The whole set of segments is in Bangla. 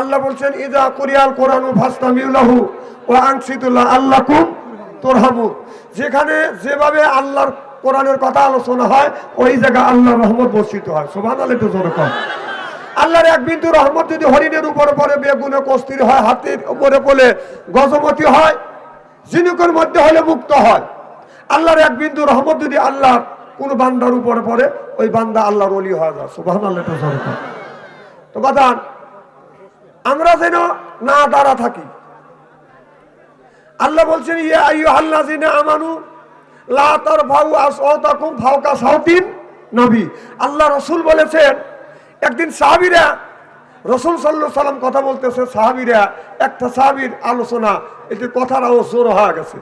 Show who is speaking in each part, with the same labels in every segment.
Speaker 1: আল্লাহ বলছেন ইজা কুরিয়াল কোরআন ফাস্তামিউলাহু ও আংসিতুল্লাহ আল্লাকুম তোরহামু যেখানে যেভাবে আল্লাহর কোরআনের কথা আলোচনা হয়, ওই জায়গা আল্লাহর রহমত বর্ষিত হয়। সোভান আল্লাহ একটু জোরে আল্লাহর এক বিন্দু রহমত যদি হরিণের উপরে পড়ে, বেগুনে কস্তির হয়, হাতির উপরে পড়ে, গজমতি হয়, ঝিনুকের মধ্যে হলে মুক্ত হয়, আল্লাহর এক বিন্দু রহমত যদি আল্লাহ কোন বান্দার উপরে পড়ে, ওই বান্দা আল্লাহর অলি হয়ে যায়। সুবাহ আল্লাহ জোরে তো বাদান আমরা যেন না দাঁড়া থাকি। আল্লাহ বলছেন ইয়ে আইয়ু আল্লাহ আমানু ফাওকা সাউতিন নবী। আল্লাহ রসুল বলেছেন, একদিন সাহাবীরা, রসুল সাল্লাম কথা বলতেছে, সাহাবীরা, একটা সাহাবীর আলোচনা এটি কথার আও জোর হয়ে গেছে।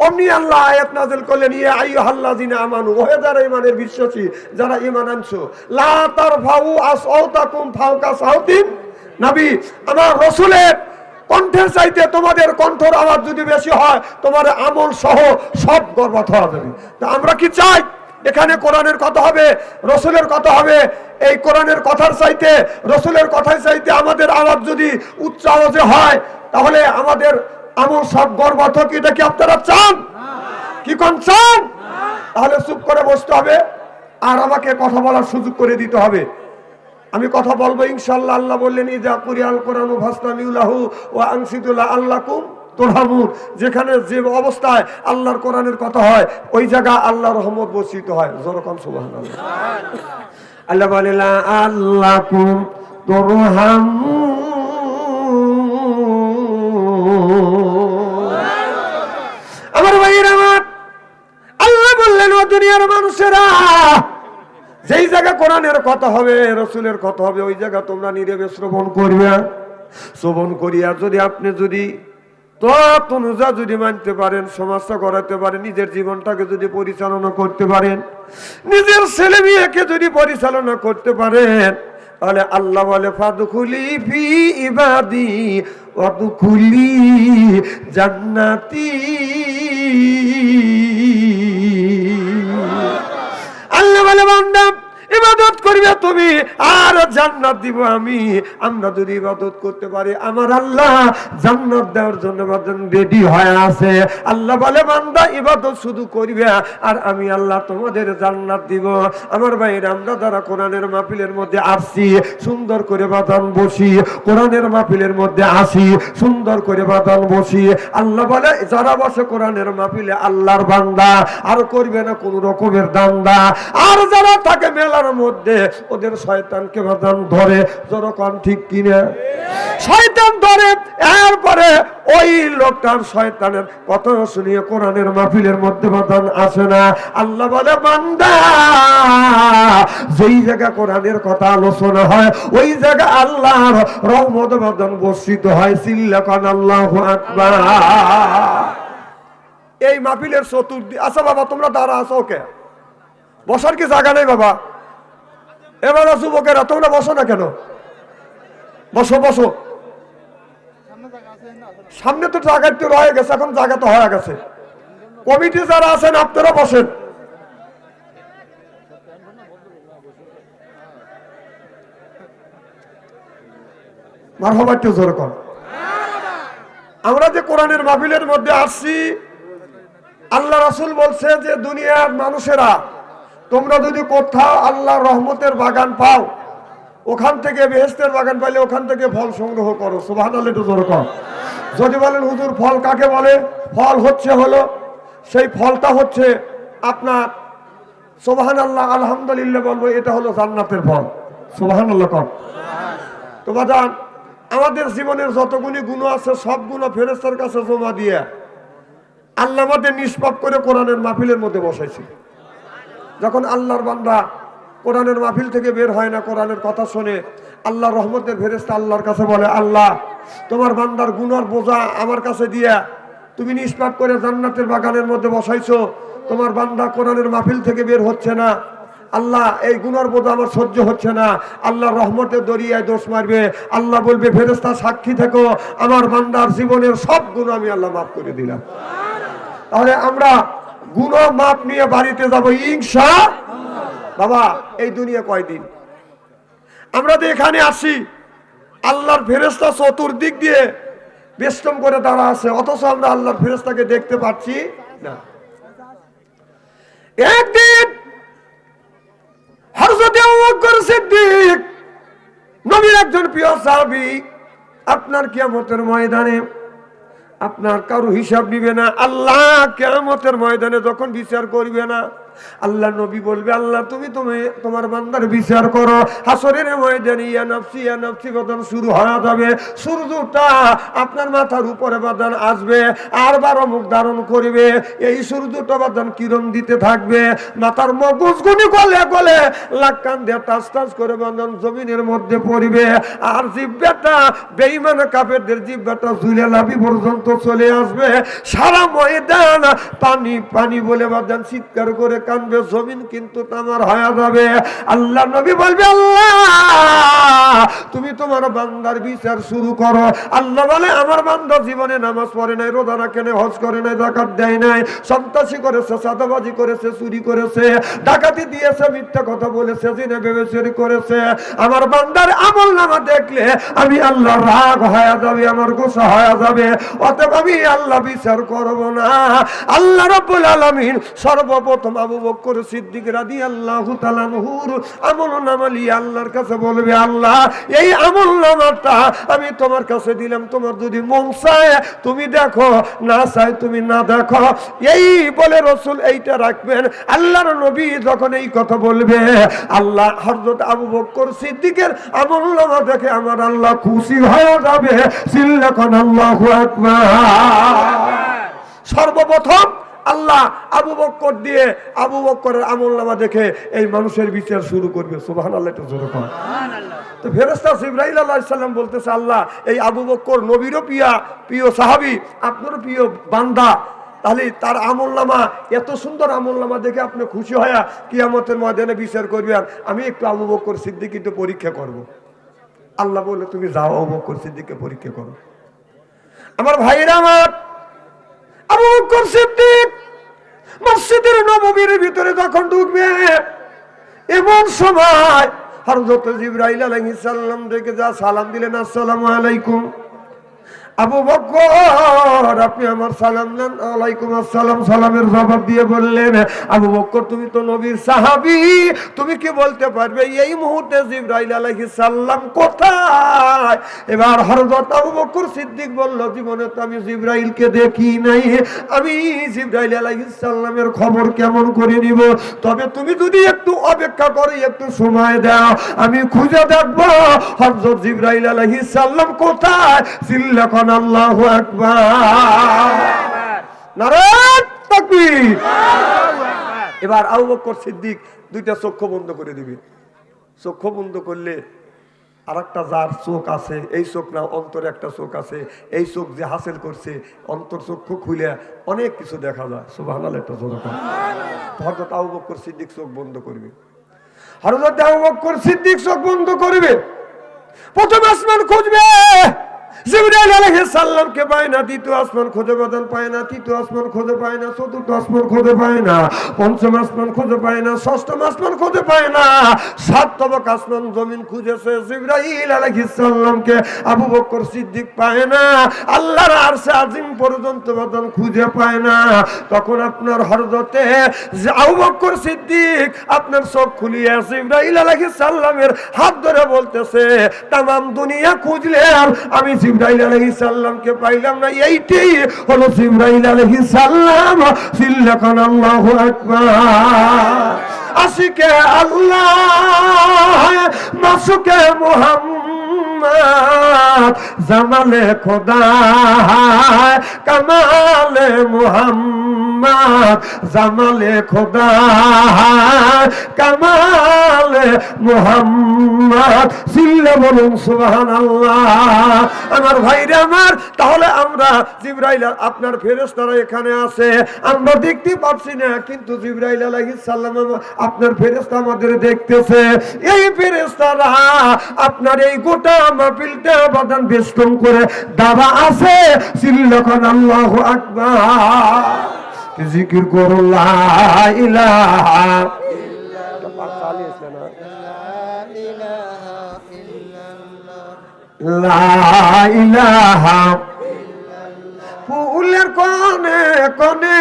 Speaker 1: অমনি আল্লাহ আয়াত নাজিল করলেন ইয়ে আইয়ু আল্লাহ জিনে আমানু, ওহে যারা ইমানের বিশ্বাসী, যারা ইমান আনছো, লা তারফাউ আসওয়াতাকুম ফাওকা সাউতিন নবী আমার রসুলের কণ্ঠের চাইতে তোমাদের কণ্ঠর আওয়াজ যদি বেশি হয়, তোমার আমল সহ সব গর্বাত হওয়া যাবে। তা আমরা কি চাই? এখানে কোরআনের কথা হবে, রসুলের কথা হবে। এই কোরআনের কথার চাইতে, রসুলের কথার চাইতে আমাদের আওয়াজ যদি উচ্চ আওয়াজে হয়, তাহলে আমাদের আমল সব গর্বাত কি এটা কি আপনারা চান? কি কোন চান? তাহলে চুপ করে বসতে হবে, আর আমাকে কথা বলার সুযোগ করে দিতে হবে। আমি কথা বলব ইনশাল্লাহ আল্লাহ বললেন, ইজা কুরিয়াল কোরআন ভাস্তামিউলাহু ও আংসিদুল্লাহ আল্লাকুম তোরহামুন। যেখানে যে অবস্থায় আল্লাহর কোরআনের কথা হয়, ওই জায়গা আল্লাহ রহমত বর্ষিত হয়। জোরকম সুবাহ আল্লাহ আল্লাহ কুম তোর আমার কথা হবে, রসুলের কথা হবে, ওই জায়গা তোমরা নীরবে শ্রবণ করবে। শ্রবণ করিয়া যদি আপনি যদি তত অনুযায়ী যদি মানতে পারেন, সমাজটা করাতে পারেন, নিজের জীবনটাকে যদি পরিচালনা করতে পারেন, নিজের ছেলে মেয়েকে যদি পরিচালনা করতে পারেন, তাহলে আল্লাহ বলে ফাদুকুলি ফি ইবাদি ওয়াদুকুলি জান্নাতি। আল্লাহ বলে, বান্দা ইবাদত করবে তুমি, আর জান্নাত দিব আমি। আমরা যদি ইবাদত করতে পারি, আমার আল্লাহ জান্নাত দেওয়ার জন্য রেডি হয়ে আছে। আল্লাহ বলে, বান্দা, ইবাদত শুধু করবে, আর আমি আল্লাহ তোমাদের জান্নাত দিব। আমার ভাইয়ের, আমরা যারা কোরআনের মাহফিলের মধ্যে আসছি, সুন্দর করে বাদান বসি, কোরআনের মাহফিলের মধ্যে আসি, সুন্দর করে বাদান বসি। আল্লাহ বলে, যারা বসে কোরআনের মাহফিলে, আল্লাহর বান্দা, আর করবে না কোন রকমের দান্দা। আর যারা থাকে মেলার মধ্যে ওদের শয়তানকে বাদান ধরে যখন ঠিক কিনে? শয়তান ধরে, এরপরে ওই লোকটার শয়তানের কথা শুনিয়ে কোরআনের মাহফিলের মধ্যে বাদান আসে না। আল্লাহ বলে, বান্দা, যেই জায়গা কোরআনের কথা আলোচনা হয়, ওই জায়গা আল্লাহর রহমত বাদান বর্ষিত হয়। সিল্লাকান আল্লাহ আকবার। এই মাহফিলের চতুর্দিক আচ্ছা বাবা, তোমরা দাঁড়া আছো ওকে বসার কি জায়গা নেই বাবা? এবার যুবকেরা, তোমরা বসো না কেন? বসো বসো। সামনে তো জায়গা একটু রয়ে গেছে, এখন জায়গা তো হয়ে গেছে। কমিটি যারা আছেন, আপনারা বসেন। আমরা যে কোরআনের মাহফিলের মধ্যে আসছি, আল্লাহ রাসুল বলছে যে দুনিয়ার মানুষেরা তোমরা যদি কোথাও আল্লাহ রহমতের বাগান পাও, ওখান থেকে বেহেস্তের বাগান পাইলে ওখান থেকে ফল সংগ্রহ করো। সুবাহ একটু জোর কর যদি বলেন, হুজুর, ফল কাকে বলে? ফল হচ্ছে হলো, সেই ফলটা হচ্ছে আপনার সোবাহান আল্লাহ আলহামদুলিল্লাহ বলব, এটা হলো জান্নাতের ফল। সোবাহান আল্লাহ কর তো বাজান, আমাদের জীবনের যতগুলি গুণ আছে সব গুণ ফেরেস্তার কাছে জমা দিয়ে আল্লাহ আমাদের নিষ্পাপ করে কোরআনের মাহফিলের মধ্যে বসাইছে। যখন আল্লাহর বান্দা কোরআনের মাহফিল থেকে বের হয় না কোরআনের কথা শুনে আল্লাহ রহমতের ফেরেস্তা আল্লাহর কাছে বলে, আল্লাহ, তোমার বান্দার গুনার বোঝা আমার কাছে দিয়া তুমি নিষ্পাপ করে জান্নাতের বাগানের মধ্যে বসাইছো, তোমার বান্দা কোরআনের মাহফিল থেকে বের হচ্ছে না। আল্লাহ, এই গুনার বোধ আমার সহ্য হচ্ছে না। আল্লাহ রহমতের দরিয়ায় দোষ মারবে। আল্লাহ বলবে ফেরেস্তা সাক্ষী থেকো। আমার বান্দার জীবনের সব গুণ আমি আল্লাহ মাফ করে দিলাম। তাহলে আমরা গুণ মাপ নিয়ে বাড়িতে যাব, ইনশা বাবা, এই দুনিয়া কয়দিন? আমরা তো এখানে আসি, আল্লাহর ফেরেস্তা চতুর্দিক দিয়ে বেষ্টম করে দাঁড়া আছে, অথচ আমরা আল্লাহর ফেরেস্তাকে দেখতে পাচ্ছি না। একদিন হরজতে সিদ্দিক, নবীর একজন প্রিয় সাহাবী, আপনার কিয়ামতের ময়দানে আপনার কারও হিসাব নিবে না। আল্লাহ কেমতের ময়দানে যখন বিচার করবে না আল্লাহ নবী বলবে, আল্লাহ তুমি তুমি তোমার বান্দার বিচার করো। হাসরের ময়দানে ইয়া নফসি ইয়া নফসি বাদান শুরু হয়ে যাবে। সূর্যটা আপনার মাথার উপরে বাদান আসবে, আর বারো মুখ ধারণ করবে। এই সূর্যটা বাদান কিরণ দিতে থাকবে? মাথার মগজ গুনি গলে গলে লাখ কান দিয়ে টাস টাস করে বাদান জমিনের মধ্যে পড়বে। আর জিব্বাটা বেইমান কাফেরদের জিব্বাটা ঝুলে লাভি পর্যন্ত চলে আসবে। সারা ময়দান পানি পানি বলে বাদান চিৎকার করে কানবে জমিন কিন্তু তামার হয়ে যাবে। আল্লাহ নবী বলবে, আল্লাহ, তুমি তোমার বান্দার বিচার শুরু করো। আল্লাহ বলে, আমার বান্দা জীবনে নামাজ পড়ে নাই, রোজা রাখে নাই, হজ করে নাই জাকাত দেয় নাই, সন্ত্রাসী করেছে, সাদাবাজি করেছে, চুরি করেছে, ডাকাতি দিয়েছে, মিথ্যা কথা বলেছে, জিনে বেবেচুরি করেছে। আমার বান্দার আমল নামা দেখলে আমি আল্লাহ রাগ হয়ে যাবে, আমার গোসা হয়ে যাবে। অতএব আমি আল্লাহ বিচার করব না। আল্লাহ রাব্বুল আলামিন সর্বপ্রথম আবু সিদ্দিক রাদিয়াল্লাহু তাআলা নূর আমল নামা নিয়ে আল্লাহর কাছে বলবে, আল্লাহ, এই আমল নামাটা আমি তোমার কাছে দিলাম। তোমার যদি মন চায়, তুমি দেখো। না চায়, তুমি না দেখো। এই বলে রসুল এইটা রাখবেন। আল্লাহর নবী যখন এই কথা বলবে, আল্লাহ হযরত আবু বকর সিদ্দিকের আমল নামা দেখে আমার আল্লাহ খুশি হয়ে যাবে। সিল্লাখন আল্লাহু সর্বপ্রথম আল্লাহ আবু বক্কর দিয়ে আবু বক্করের আমল নামা দেখে এই মানুষের বিচার শুরু করবে। সুবাহান আল্লাহ একটু জোরে কর। তো ফেরেস্তা ইব্রাহিম আল্লাহ সাল্লাম বলতেছে আল্লাহ এই আবু বক্কর নবীরও পিয়া প্রিয় সাহাবি আপনারও প্রিয় বান্দা। তাহলে তার আমল নামা এত সুন্দর আমল নামা দেখে আপনি খুশি হয়ে কিয়ামতের ময়দানে বিচার করবেন। আমি একটু আবু বক্কর সিদ্দিক কিন্তু পরীক্ষা করব। আল্লাহ বলে তুমি যাও আবু বক্কর সিদ্দিককে পরীক্ষা করো। আমার ভাইরা আমার মসজিদের নবমীর ভিতরে যখন ঢুকবে, এমন সময় হরজত জিবরাইল আলাইহিস সালাম দেখে যা সালাম দিলেন, আসসালামু আলাইকুম। আবু বকর আপনি আমার সালাম দেন আলাইকুম আসসালাম, সালামের জবাব দিয়ে বললেন, আবু বকর তুমি তো নবীর সাহাবী, তুমি কি বলতে পারবে, এই মুহূর্তে জিবরাইল আলাইহিস সালাম কোথায়? এবার হযরত আবু বকর সিদ্দিক বলল, জীবনে তো আমি জিবরাইলকে দেখি নাই, আমি জিবরাইল আলাইহিস সালামের খবর কেমন করে নিব? তবে তুমি যদি একটু অপেক্ষা করে, একটু সময় দাও, আমি খুঁজে দেখব হযরত জিবরাইল আলাইহিস সালাম কোথায়? চিল্লাখন আল্লাহু এবার আবু বকর সিদ্দিক দুইটা চক্ষু বন্ধ করে দিবে। চক্ষু বন্ধ করলে আর একটা যার চোখ আছে, এই চোখ না, অন্তরে একটা চোখ আছে, এই চোখ যে হাসিল করছে, অন্তর চক্ষু খুলে অনেক কিছু দেখা যায়। সুবাহ একটা জোর হরদত আবু বকর সিদ্দিক চোখ বন্ধ করবে। হরদত আবু বকর সিদ্দিক চোখ বন্ধ করবে। প্রথম আসমান খুঁজবে। জিবরাইল আলাইহিস সালামকে পায় না, দ্বিতীয় আসমান পায় না, তৃতীয় আসমান পায় না, চতুর্থ আসমান পায় না, পঞ্চম আসমান পায় না আসমান পায় না, সাততম আসমান জমিন খুঁজেছে জিবরাইল আলাইহিস সালামকে, আবু বকর সিদ্দিক পায় না, আল্লাহর আরশে আজিম পর্যন্ত খুঁজে পায় না, তখন আপনার হরজতে যে আবু বকর সিদ্দিক আপনার চোখ খুলিয়ে জিবরাইল আলাইহিস সালামের হাত ধরে বলতেছে, তামাম দুনিয়া খুঁজলে আমি জিব্রাইল আলাইহিস সালামকে পাইলাম না এইটাই হলো জিব্রাইল আলাইহিস সালাম। সিল্লাকান আল্লাহু আকবার। আশিকে আল্লাহ, মাসুকে মুহাম্মদ, জামালে খোদা, কামালে মুহাম্মদ। জামালে খোদা, কামালে মুহাম্মদ। সিল্লে বলুন আমার ভাইরা আমার, তাহলে আমরা জিব্রাইল আপনার ফেরেশতারা এখানে আছে। আমরা দেখতে পাচ্ছি না, কিন্তু জিব্রাইল আলাইহিস সালাম আপনার ফেরেশতা আমাদের দেখতেছে। এই ফেরেশতারা আপনার এই গোটা মাহফিলটা বাদান বেষ্টন করে দাবা আছে। সিল্লাখন আল্লাহু আকবার। জিকির করো লা ইলাহা লা ইলাহা। ফুলের কনে কনে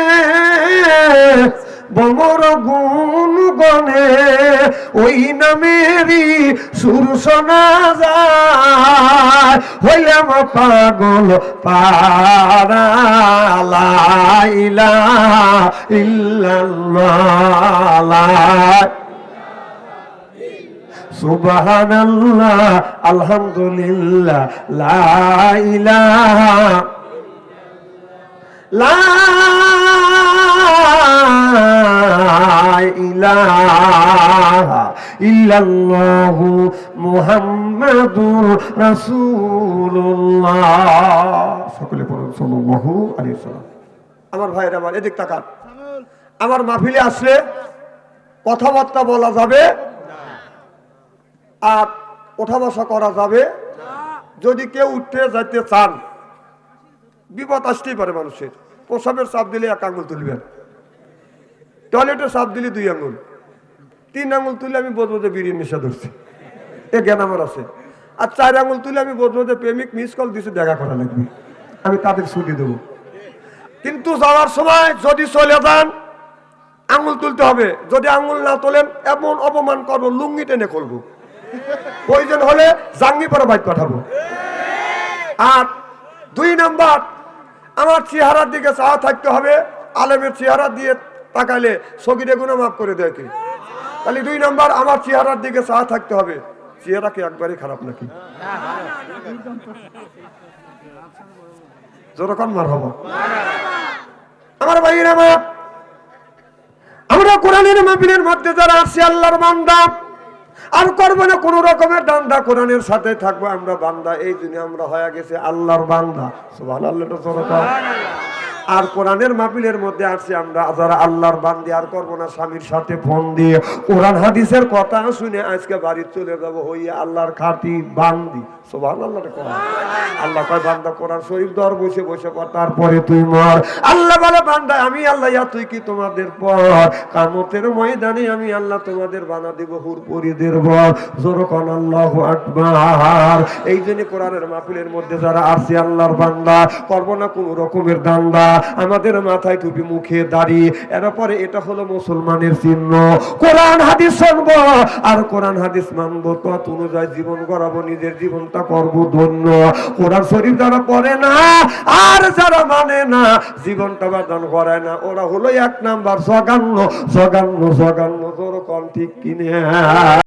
Speaker 1: বমর গুণ গনে ওই নামেরই সুর শোনা যায়। হইলাম পাগল পারা লা ইলাহা ইল্লাল্লাহ। সুবহানাল্লাহ, আলহামদুলিল্লাহ, লা ইলাহা লা ইলাহা ইল্লাল্লাহু সকলে আমার ভাইরা আমার, এদিক তাকান। আমার মাহফিলে আসলে কথাবার্তা বলা যাবে আর ওঠা বসা করা যাবে যদি কেউ উঠতে যাইতে চান, বিপদ আসতেই পারে মানুষের। প্রসাবের চাপ দিলে এক আঙুল তুলবেন। টয়লেটের সাপ দিলি দুই আঙুল। তিন আঙুল তুলে আমি বলব যে বিড়ির নেশা ধরছি এ জ্ঞান আমার আছে। আর চার আঙুল তুলে আমি বলব যে প্রেমিক মিস কল দিছে, দেখা করা লাগবে। আমি তাদের ছুটি দেবো। কিন্তু যাওয়ার সময় যদি চলে যান, আঙুল তুলতে হবে। যদি আঙুল না তোলেন, এমন অপমান করব, লুঙ্গি টেনে করব প্রয়োজন হলে জাঙ্গি পরে বাইক পাঠাবো। আর দুই নাম্বার, আমার চেহারার দিকে চাওয়া থাকতে হবে, আলেমের চেহারা দিয়ে তাকাইলে সগিরে গুণা মাফ করে দেয় তাহলে দুই নাম্বার, আমার চেহারার দিকে চাওয়া থাকতে হবে। চেহারা কি খারাপ নাকি? আমার মধ্যে যারা আছি, আল্লাহর বান্দা, আর করব না, কোন রকমের দান্দা সাথে থাকব আমরা বান্দা। এই জন্য আমরা হয়ে গেছে আল্লাহর বান্দা। আর কোরআনের মাহফিলের মধ্যে আসছি আমরা। যারা আল্লাহর বান্দি, আর করব না, স্বামীর সাথে ফোন দিয়ে। কোরআন হাদিসের কথা শুনে আজকে বাড়ি চলে যাব হইয়া আল্লাহর খাতি বান্দি। সুবহানাল্লাহ আল্লাহ কয়, বান্দা, কোরআন শরীফ দর বসে বসে কর তারপরে তুই মর। আল্লাহ বলে, বান্দা, আমি আল্লাহ, ইয়া, তুই কি তোমাদের পর? কামতের ময়দানে আমি আল্লাহ তোমাদের বানা দেব, হুর পরিদের বল জোরকন আল্লাহ আকবার। এই জন্য কোরআনের মাহফিলের মধ্যে যারা আসছে আল্লাহর বান্দা, করব না কোন রকমের দান্দা। আমাদের মাথায় টুপি, মুখে দাড়ি। এরপরে এটা হলো মুসলমানের চিহ্ন। কোরআন, হাদিস শুনব। আর কোরআন, হাদিস মানবো, তত অনুযায়ী জীবন গড়াবো, নিজের জীবনটা করব ধন্য। কোরআন শরীফ যারা পড়ে না, আর যারা মানে না, জীবনটা বাদান করে না। ওরা হলো এক নাম্বার জগান্ন জগান্ন জগান্ন তোর কন ঠিক কিনে।